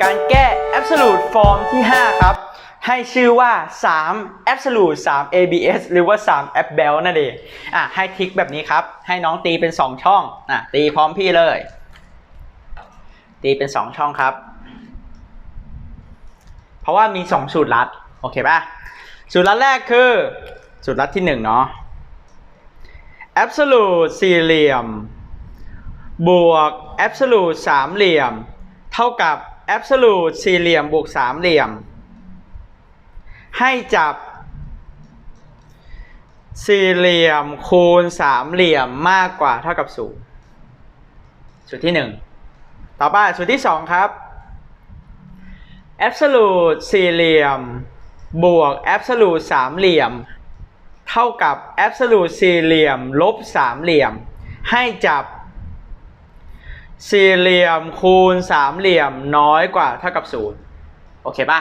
การแก้ absolute form ที่ 5 ครับ ให้ชื่อว่า 3 absolute 3 abs หรือว่า 3 a b b e l นั่นเองอะให้ทิกแบบนี้ครับ ให้น้องตีเป็น 2 ช่องอะตีพร้อมพี่เลย ตีเป็น 2 ช่องครับ เพราะว่ามี 2 สูตรลัด โอเคป่ะ สูตรลัดแรกคือ สูตรลัดที่ 1 เนาะ absolute สี่เหลี่ยม บวก absolute สามเหลี่ยม เท่ากับ absolute สี่เหลี่ยมบวกสามเหลี่ยม ให้จับ สี่เหลี่ยมคูณสามเหลี่ยมมากกว่าเท่ากับศูนย์สูตรที่หนึ่งต่อไปสูตรที่สองครับ absolute สี่เหลี่ยม บวก absolute สามเหลี่ยม เท่ากับ absolute สี่เหลี่ยม ลบสามเหลี่ยม ให้จับ สี่เหลี่ยมคูณสามเหลี่ยมน้อยกว่าเท่ากับศูนย์โอเคป่ะ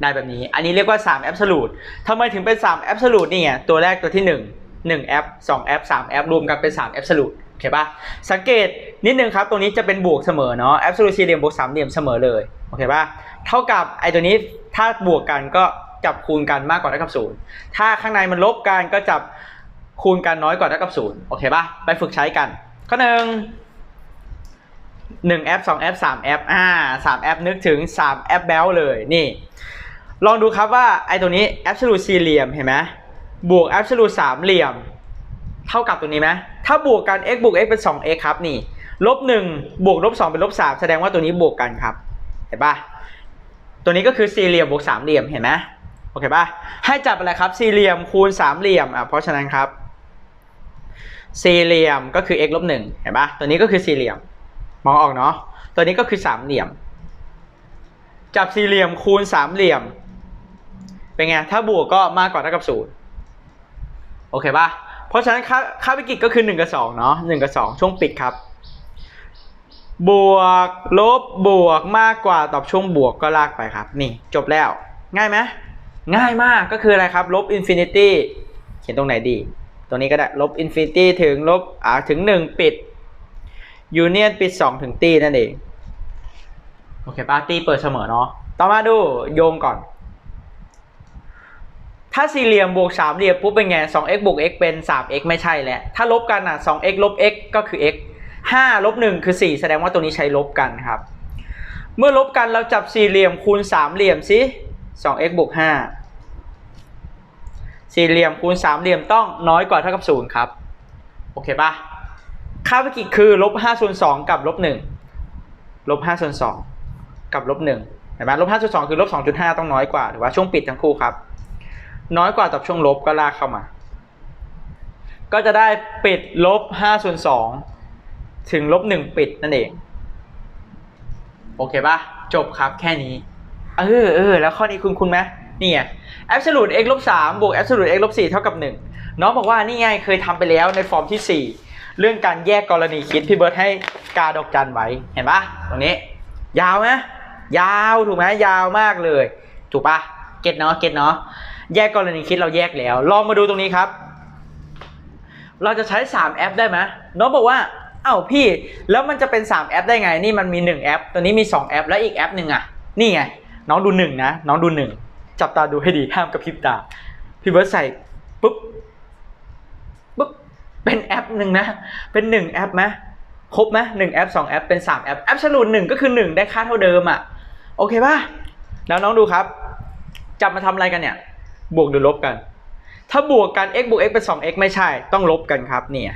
ได้แบบนี้ อันนี้เรียกว่า3 absolute ทำไมถึงเป็น3 absolute นี่ไงตัวแรกตัวที่ 1 1แอป2แอป3แอปรวมกันเป็น3 absolute โอเคป่ะสังเกตนิดนึงครับ ตรงนี้จะเป็นบวกเสมอเนาะ absolute สี่เหลี่ยมบวกสามเหลี่ยมเสมอเลย โอเคป่ะเท่ากับไอตัวนี้ถ้าบวกกันก็จับคูณกันมากกว่าเท่ากับศูนย์ถ้าข้างในมันลบกันก็จับคูณกันน้อยกว่าเท่ากับศูนย์โอเคป่ะไปฝึกใช้กัน ข้อหนึ่ง หนึ่งแอปสองแอปสามแอปอ่าสามแอปนึกถึงสามแอปแบลเลยนี่ ลองดูครับว่าไอ้ตัวนี้ absolute สี่เหลี่ยมเห็นไหมบวก absolute สามเหลี่ยม เท่ากับตัวนี้ไหมถ้าบวกกัน x บวก x เป็น 2x ครับนี่ลบหนึ่งบวกลบสองเป็นลบสามแสดงว่าตัวนี้บวกกันครับ เห็นปะตัวนี้ก็คือสี่เหลี่ยมบวกสามเหลี่ยมเห็นไหมโอเคปะให้จับอะไรครับสี่เหลี่ยมคูณสามเหลี่ยมอะเพราะฉะนั้นครับสี่เหลี่ยมก็คือ x ลบหนึ่งเห็นปะตัวนี้ก็คือสี่เหลี่ยม มองออกเนาะ ตัวนี้ก็คือสามเหลี่ยม จับสี่เหลี่ยมคูณสามเหลี่ยม เป็นไง ถ้าบวกก็มากกว่าเท่ากับศูนย์โอเคป่ะ เพราะฉะนั้นค่าค่าวิกฤตก็คือ1กับ2เนาะ1กับ2ช่วงปิดครับ บวกลบบวกมากกว่าตอบช่วงบวกก็ลากไปครับ นี่จบแล้ว ง่ายไหมง่ายมากก็คืออะไรครับ ลบอินฟินิตี้เขียนตรงไหนดี ตรงนี้ก็ได้ ลบอินฟินิตี้ถึงลบอ่าถึง1ปิด ยูเนียนปิด2ถึงตีนั่นเอง โอเคป้าตีเปิดเสมอเนาะต่อมาดูโยงก่อน ถ้าสี่เหลี่ยมบวกสามเหลี่ยมปุ๊บเป็นไง 2x บวก x เป็น 3x ไม่ใช่แล้วถ้าลบกันอะ 2x ลบ x ก็คือ x 5ลบ1คือ4แสดงว่าตัวนี้ใช้ลบกันครับ เมื่อลบกันเราจับสี่เหลี่ยมคูณสามเหลี่ยมสิ 2x บวก5สี่เหลี่ยมคูณสามเหลี่ยมต้องน้อยกว่าเท่ากับ0ครับ โอเคปะ ค่าวิกฤตคือลบ5ส่วน2กับลบ1ลบ5ส่วน2กับลบ1เห็นไหมลบ5ส่วน2คือลบ2.5ต้องน้อยกว่าหรือว่าช่วงปิดทั้งคู่ครับ น้อยกว่ากับช่วงลบก็ลากเข้ามา ก็จะได้ปิดลบ5ส่วน2ถึงลบ1ปิดนั่นเอง โอเคปะจบครับแค่นี้ เออเออแล้วข้อนี้คุณคุณไหมนี่ไง absolute x ลบ3บวก absolute x ลบ4เท่ากับ1น้องบอกว่านี่ไงเคยทำไปแล้วในฟอร์มที่4 เรื่องการแยกกรณีคิดพี่เบิร์ตให้กาดอกจันไว้เห็นปะตรงนี้ ยาวไหมยาวถูกไหมยาวมากเลย ถูกปะเก็ตเนาะเก็ตเนาะแยกกรณีคิดเราแยกแล้ว ลองมาดูตรงนี้ครับ เราจะใช้ 3 แอปได้ไหมน้องบอกว่าเอ้าพี่แล้วมันจะเป็น 3 แอปได้ไง นี่มันมี 1 แอป ตัวนี้มี 2 แอป แล้วอีกแอปหนึ่งอะ นี่ไง น้องดู 1 นะ น้องดู 1 จับตาดูให้ดีห้ามกระพริบตา พี่เบิร์ตใส่ปุ๊บ เป็นแอปหนึ่งนะ เป็น1แอปไหมครบไหมหนึ่งแอป2แอปเป็น3แอปแอปฉลูนหนึ่งก็คือ1ได้ค่าเท่าเดิมอะโอเคป่ะแล้วน้องดูครับ จับมาทำอะไรกันเนี่ย บวกหรือลบกัน ถ้าบวกกัน x บวก x เป็น 2x ไม่ใช่ ต้องลบกันครับ เนี่ย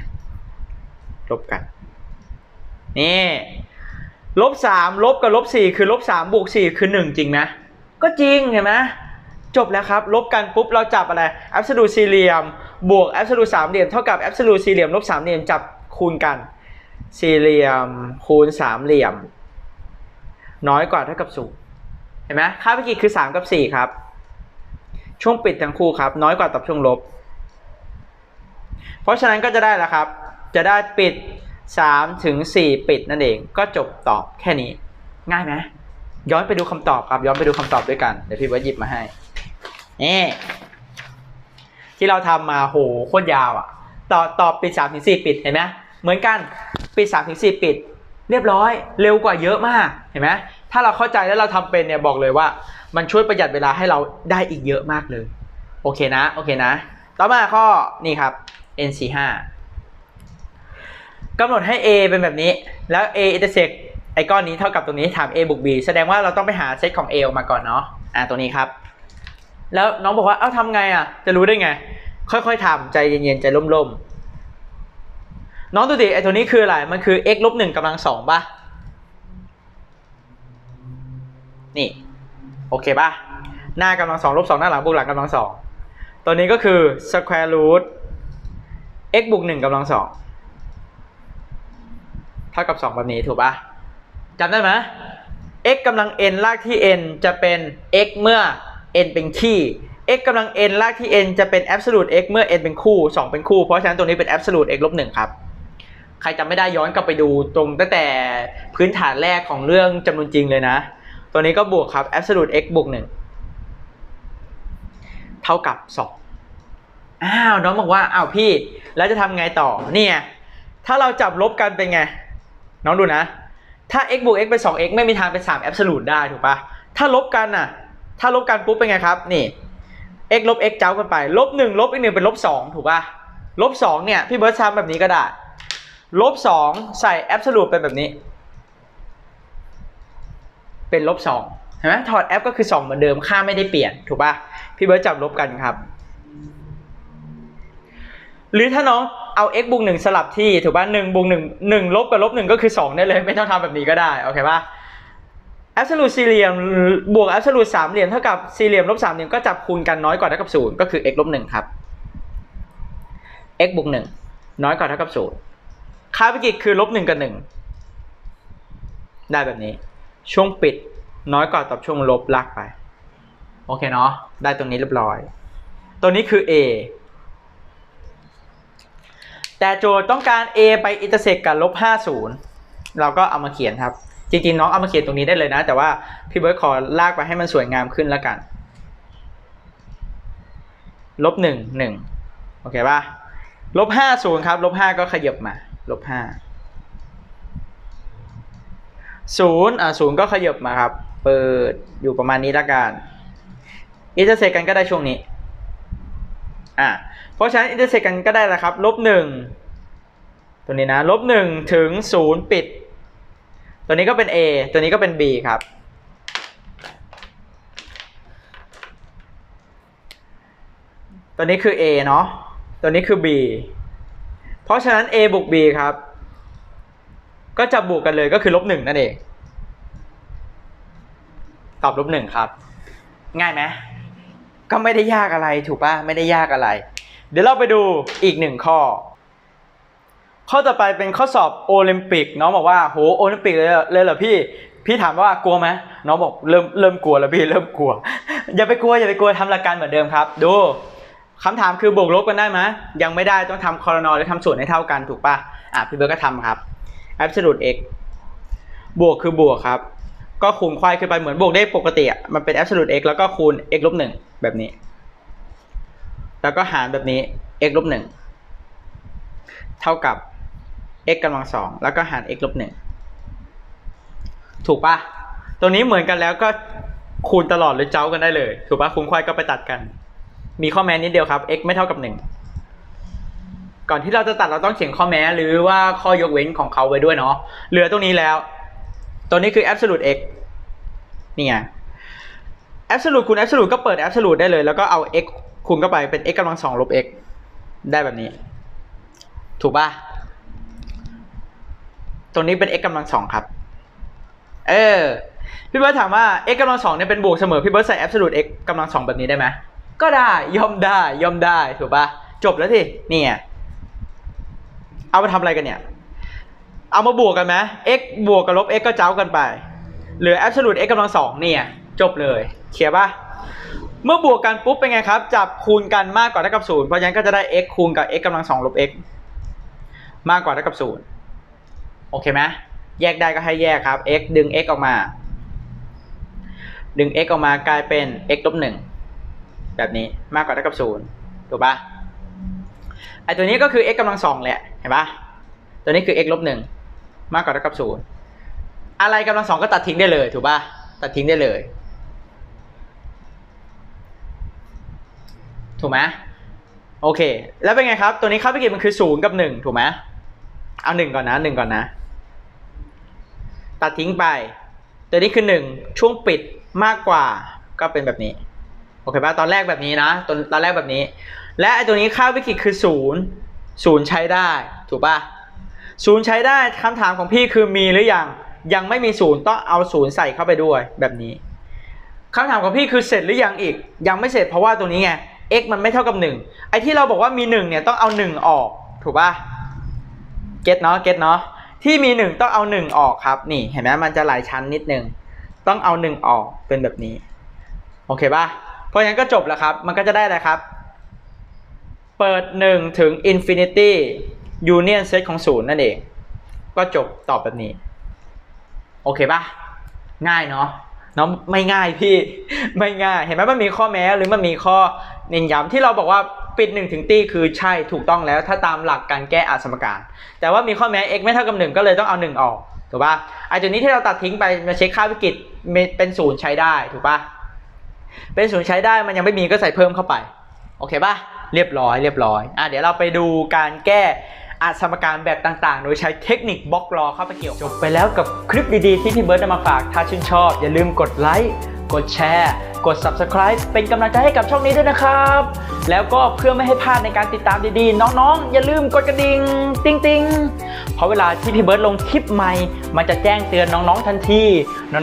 ลบกัน นี่ ลบสามลบกับลบสี่คือลบสามบวกสี่คือหนึ่งจริงไหมก็จริงเห็นไหมจบแล้วครับ ลบกันปุ๊บเราจับอะไร absolute สี่เหลี่ยม บวก absolute สามเหลี่ยมเท่ากับ absolute สี่เหลี่ยมลบสามเหลี่ยมจับคูณกัน สี่เหลี่ยมคูณสามเหลี่ยม น้อยกว่าเท่ากับศูนย์เห็นไหมค่าวิกฤตคือสามกับสี่ครับ ช่วงปิดทั้งคู่ครับ น้อยกว่าตอบช่วงลบ เพราะฉะนั้นก็จะได้แล้วครับ จะได้ปิด3ถึง4ปิดนั่นเองก็จบตอบแค่นี้ ง่ายไหมย้อนไปดูคำตอบครับ ย้อนไปดูคำตอบด้วยกัน เดี๋ยวพี่เบิร์หยิบมาให้นี่ ที่เราทำมาโหโคตรยาวอะ ต่อบตอบปิด3ถึง4ปิดเห็นไหมเหมือนกันปิด3ถึง4ปิด เรียบร้อย เร็วกว่าเยอะมากเห็นไหมถ้าเราเข้าใจแล้วเราทำเป็นเนี่ยบอกเลยว่า มันช่วยประหยัดเวลาให้เราได้อีกเยอะมากเลย โอเคนะโอเคนะ ต่อมาข้อนี่ครับ NC5 กำหนดให้ A เป็นแบบนี้แล้ว A intersect ไอ้ก้อนนี้เท่ากับตรงนี้ถาม A บวก B แสดงว่าเราต้องไปหาเซตของ A ออกมาก่อนเนาะ อ่า ตัวนี้ครับ แล้วน้องบอกว่าเอ้าทำไงอะ จะรู้ได้ไง ค่อยๆทำใจเย็นๆใจร่มๆน้องดูดิไอตัวนี้คืออะไรมันคือ x ลบหนึ่งกำลังสองป่ะนี่ โอเคป่ะ หน้ากำลังสองลบสองหน้าหลังบวกหลังกำลังสองตัวนี้ก็คือ square root x บวกหนึ่งกำลังสองเท่ากับสองแบบนี้ถูกป่ะจำได้ไหม x กำลัง n ลากที่ n จะเป็น x เมื่อ n เป็นคี่ x กำลัง n ลากที่ n จะเป็น absolute x เมื่อ n เป็นคู่ 2 เป็นคู่ เพราะฉะนั้นตรงนี้เป็น absolute x ลบหนึ่งครับ ใครจำไม่ได้ย้อนกลับไปดูตรงตั้งแต่พื้นฐานแรกของเรื่องจำนวนจริงเลยนะ ตัวนี้ก็บวกครับ absolute x บวกหนึ่งเท่ากับสองอ้าวน้องบอกว่าอ้าวพี่แล้วจะทำไงต่อเนี่ยถ้าเราจับลบกันเป็นไง น้องดูนะ ถ้า x บวก x เป็น 2x ไม่มีทางเป็น3 absolute ได้ถูกปะถ้าลบกันน่ะ ถ้าลบกันปุ๊บเป็นไงครับ นี่ x ลบ x เจ้ากันไป ลบ1ลบอีกหนึ่งเป็นลบ2ถูกปะลบ2เนี่ย พี่เบิร์ตทำแบบนี้ก็ได้ ลบ2ใส่ absolute เป็นแบบนี้ เป็นลบ2เห็นไหมถอด f ก็คือ2เหมือนเดิม ค่าไม่ได้เปลี่ยนถูกปะพี่เบิร์ตจับลบกันครับ หรือถ้าน้องเอา x บวกหนึ่งสลับที่ถูกป่ะหนึ่งบวกหนึ่งหนึ่งลบกับลบหนึ่งก็คือสองได้เลย ไม่ต้องทำแบบนี้ก็ได้ โอเคป่ะ absolute สี่เหลี่ยมบวก absolute สามเหลี่ยมเท่ากับสี่เหลี่ยมลบสามเหลี่ยมก็จับคูณกันน้อยกว่าเท่ากับศูนย์ก็คือ x ลบหนึ่งครับ x บวกหนึ่งน้อยกว่าเท่ากับศูนย์ค่าวิกฤตคือลบหนึ่งกับหนึ่งได้แบบนี้ ช่วงปิดน้อยกว่ากับช่วงลบลากไป โอเคเนาะได้ตรงนี้เรียบร้อย ตัวนี้คือ a แต่โจทย์ต้องการ a ไปอินเตอร์เซกกับลบ50 เราก็เอามาเขียนครับ จริงๆน้องเอามาเขียนตรงนี้ได้เลยนะ แต่ว่าพี่เบิร์ดขอลากไปให้มันสวยงามขึ้นแล้วกัน ลบหนึ่งหนึ่งโอเคป่ะลบห้าศูนย์ครับ ลบห้าก็ขยับมา ลบห้าศูนย์อ่าศูนย์ก็ขยับมาครับ เปิดอยู่ประมาณนี้ละกันอินเตอร์เซกกันก็ได้ช่วงนี้ อ่าเพราะฉะนั้นอินเตอร์เซกกันก็ได้แล้วครับ ลบหนึ่งตัวนี้นะ ลบหนึ่งถึงศูนย์ปิด ตัวนี้ก็เป็น A ตัวนี้ก็เป็น B ครับ ตัวนี้คือ A เนาะ ตัวนี้คือ B เพราะฉะนั้น A บวก B ครับ ก็จะบวกกันเลยก็คือลบหนึ่งนั่นเอง ตอบลบหนึ่งครับ ง่ายไหมก็ไม่ได้ยากอะไรถูกปะไม่ได้ยากอะไร เดี๋ยวเราไปดูอีกหนึ่งข้อ ข้อต่อไปเป็นข้อสอบโอลิมปิก น้องบอกว่าโหโอลิมปิกเลยเหรอเลยเหรอพี่พี่ถามว่ากลัวไหมน้องบอกเริ่มเริ่มกลัวแล้วพี่เริ่มกลัว อย่าไปกลัวอย่าไปกลัวทำหลักการเหมือนเดิมครับ ดูคำถามคือบวกลบกันได้ไหมยังไม่ได้ต้องทำคอรนอหรือทำส่วนให้เท่ากันถูกปะอะพี่เบิร์ก็ทำครับ absolute x บวกคือบวกครับ ก็คูณควายขึ้นไปเหมือนบวกได้ปกติอะมันเป็น absolute x แล้วก็คูณ x ลบหนึ่งแบบนี้ แล้วก็หารแบบนี้ x ลบหนึ่งเท่ากับ x กำลังสองแล้วก็หาร x ลบหนึ่งถูกปะตัวนี้เหมือนกันแล้วก็คูณตลอดหรือเจ้ากันได้เลย ถูกปะคูณควายก็ไปตัดกัน มีข้อแม้นิดเดียวครับ x ไม่เท่ากับหนึ่งก่อนที่เราจะตัดเราต้องเขียนข้อแม้หรือว่าข้อยกเว้นของเขาไว้ด้วยเนาะเหลือตรงนี้แล้ว ตัวนี้คือ absolute x นี่ไง absolute คูณ absolute ก็เปิด absolute ได้เลย แล้วก็เอา x คูณเข้าไปเป็น x กำลังสองลบ x ได้แบบนี้ ถูกป่ะ ตรงนี้เป็น x กำลังสองครับ เออ พี่เบิร์ดถามว่า x กำลังสองเนี่ยเป็นบวกเสมอ พี่เบิร์ดใส่ absolute x กำลังสองแบบนี้ได้ไหม ก็ได้ย่อมได้ย่อมได้ถูกปะจบแล้วสินี่ไงเอามาทำอะไรกันเนี่ย เอามาบวกกันไหม x บวกกับลบ x ก็เจ้ากันไป เหลือ absolute x กำลังสองเนี่ย จบเลยเคลียร์ปะเมื่อบวกกันปุ๊บเป็นไงครับ จับคูณกันมากกว่าเท่ากับศูนย์เพราะฉะนั้นก็จะได้ x คูณกับ x กำลังสองลบ x มากกว่าเท่ากับศูนย์ โอเคไหมแยกได้ก็ให้แยกครับ x ดึง x ออกมา ดึง x ออกมากลายเป็น x ลบหนึ่งแบบนี้มากกว่าเท่ากับศูนย์ถูกปะไอตัวนี้ก็คือ x กำลังสองแหละเห็นปะตัวนี้คือ x ลบหนึ่งมากกว่าเท่ากับศูนย์อะไรกำลังสองก็ตัดทิ้งได้เลยถูกปะตัดทิ้งได้เลย ถูกไหมโอเค แล้วเป็นไงครับ ตัวนี้ค่าพิกิจมันคือศูนย์กับหนึ่งถูกไหมเอาหนึ่งก่อนนะหนึ่งก่อนนะ ตัดทิ้งไป ตัวนี้คือหนึ่งช่วงปิดมากกว่าก็เป็นแบบนี้ โอเคป่ะตอนแรกแบบนี้นะตอนตอนแรกแบบนี้ และไอตัวนี้ค่าวิกฤตคือศูนย์ศูนย์ใช้ได้ถูกป่ะศูนย์ใช้ได้คำถามของพี่คือมีหรือยังยังไม่มีศูนย์ต้องเอาศูนย์ใส่เข้าไปด้วยแบบนี้คำถามของพี่คือเสร็จหรือยังอีก ยังไม่เสร็จเพราะว่าตัวนี้ไง x มันไม่เท่ากับหนึ่งไอ้ที่เราบอกว่ามีหนึ่งเนี่ยต้องเอาหนึ่งออกถูกป่ะเก็ตเนาะเก็ตเนาะ ที่มีหนึ่งต้องเอาหนึ่งออกครับ นี่เห็นไหมมันจะหลายชั้นนิดนึง ต้องเอาหนึ่งออกเป็นแบบนี้ โอเคป่ะ เพราะฉะนั้นก็จบแล้วครับ มันก็จะได้อะไรครับ เปิด1ถึง infinity union set ของศูนย์นั่นเอง ก็จบตอบแบบนี้ โอเคป่ะ ง่ายเนาะเนาะไม่ง่ายพี่ไม่ง่าย เห็นไหมมันมีข้อแม้หรือมันมีข้อเน้นย้ำที่เราบอกว่า ปิด1ถึงตีคือใช่ถูกต้องแล้ว ถ้าตามหลักการแก้อาสมการ แต่ว่ามีข้อแม้ x ไม่เท่ากับ1ก็เลยต้องเอา 1 ออกถูกป่ะไอ้ตัวนี้ที่เราตัดทิ้งไปมาเช็คค่าวิกฤตเป็นศูนย์ใช้ได้ถูกป่ะเป็นศูนย์ใช้ได้มันยังไม่มีก็ใส่เพิ่มเข้าไปโอเคป่ะเรียบร้อยเรียบร้อยอะเดี๋ยวเราไปดูการแก้อาสมการแบบต่างๆ โดยใช้เทคนิคบล็อกรอเข้าไปเกี่ยวจบไปแล้วกับคลิปดีๆที่พี่เบิร์ดนำมาฝากถ้าชื่นชอบ อย่าลืมกดไลค์ กดแชร์ กด Subscribe เป็นกำลังใจให้กับช่องนี้ด้วยนะครับ แล้วก็เพื่อไม่ให้พลาดในการติดตามดีๆ น้องๆ อย่าลืมกดกระดิ่งติ๊งติงๆเพราะเวลาที่พี่เบิร์ดลงคลิปใหม่ มันจะแจ้งเตือนน้องๆทันทีน้องๆ